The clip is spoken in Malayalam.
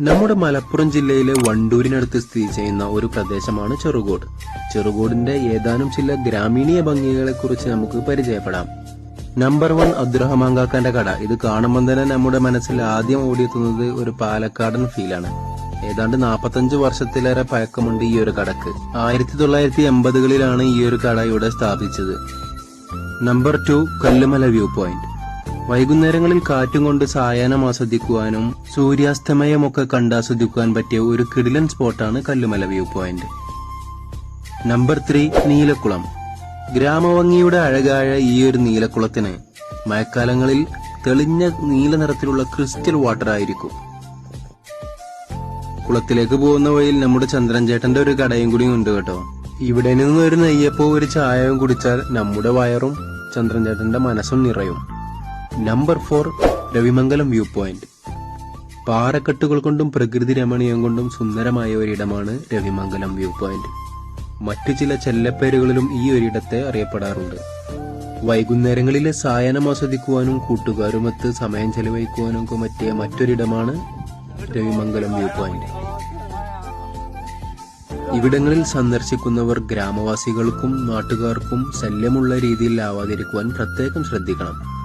നമ്മുടെ മലപ്പുറം ജില്ലയിലെ വണ്ടൂരിനടുത്ത് സ്ഥിതി ചെയ്യുന്ന ഒരു പ്രദേശമാണ് ചെറുകോട്. ചെറുകോടിന്റെ ഏതാനും ചില ഗ്രാമീണീയ ഭംഗികളെ കുറിച്ച് നമുക്ക് പരിചയപ്പെടാം. നമ്പർ വൺ അബ്ദുറഹ്മാങ്കാക്കാന്റെ കട. ഇത് കാണുമ്പോൾ തന്നെ നമ്മുടെ മനസ്സിൽ ആദ്യം ഓടിയെത്തുന്നത് ഒരു പാലക്കാടൻ ഫീലാണ് ഏതാണ്ട് നാൽപ്പത്തഞ്ച് വർഷത്തിലേറെ പഴക്കമുണ്ട് ഈ ഒരു കടക്ക്. ആയിരത്തി തൊള്ളായിരത്തി എൺപതുകളിലാണ് ഈ ഒരു കട ഇവിടെ സ്ഥാപിച്ചത്. Number two Kallumala view point വൈകുന്നേരങ്ങളിൽ കാറ്റും കൊണ്ട് സായാഹ്നം ആസ്വദിക്കുവാനും സൂര്യാസ്തമയമൊക്കെ കണ്ടാസ്വദിക്കുവാൻ പറ്റിയ ഒരു കിടിലൻ സ്പോട്ടാണ് Kallumala view point. Number three Neelakulam. ഗ്രാമഭംഗിയുടെ അഴകായ ഈ ഒരു നീലക്കുളത്തിന് മഴക്കാലങ്ങളിൽ തെളിഞ്ഞ നീല നിറത്തിലുള്ള ക്രിസ്റ്റൽ വാട്ടർ ആയിരിക്കും. കുളത്തിലേക്ക് പോകുന്ന വഴിയിൽ നമ്മുടെ ചന്ദ്രൻ ചേട്ടന്റെ ഒരു കടയും കൂടി ഉണ്ട് കേട്ടോ. ഇവിടെ നിന്ന് ഒരു നെയ്യപ്പോ ഒരു ചായയും കുടിച്ചാൽ നമ്മുടെ വയറും ചന്ദ്രൻ ചേട്ടന്റെ മനസ്സും നിറയും. Number four Ravimangalam view point പാറക്കെട്ടുകൾ കൊണ്ടും പ്രകൃതി രമണീയം കൊണ്ടും സുന്ദരമായ ഒരിടമാണ് രവിമംഗലം വ്യൂ പോയിന്റ് മറ്റു ചില ചെല്ലപ്പേരുകളിലും ഈ ഒരിടത്തെ അറിയപ്പെടാറുണ്ട്. വൈകുന്നേരങ്ങളിലെ സായനം ആസ്വദിക്കുവാനും കൂട്ടുകാരുമൊത്ത് സമയം ചെലവഴിക്കുവാനും ഒക്കെ പറ്റിയ മറ്റൊരിടമാണ് രവിമംഗലം വ്യൂ പോയിന്റ് ഇവിടങ്ങളിൽ സന്ദർശിക്കുന്നവർ ഗ്രാമവാസികൾക്കും നാട്ടുകാർക്കും ശല്യമുള്ള രീതിയിൽ ആവാതിരിക്കുവാൻ പ്രത്യേകം ശ്രദ്ധിക്കണം.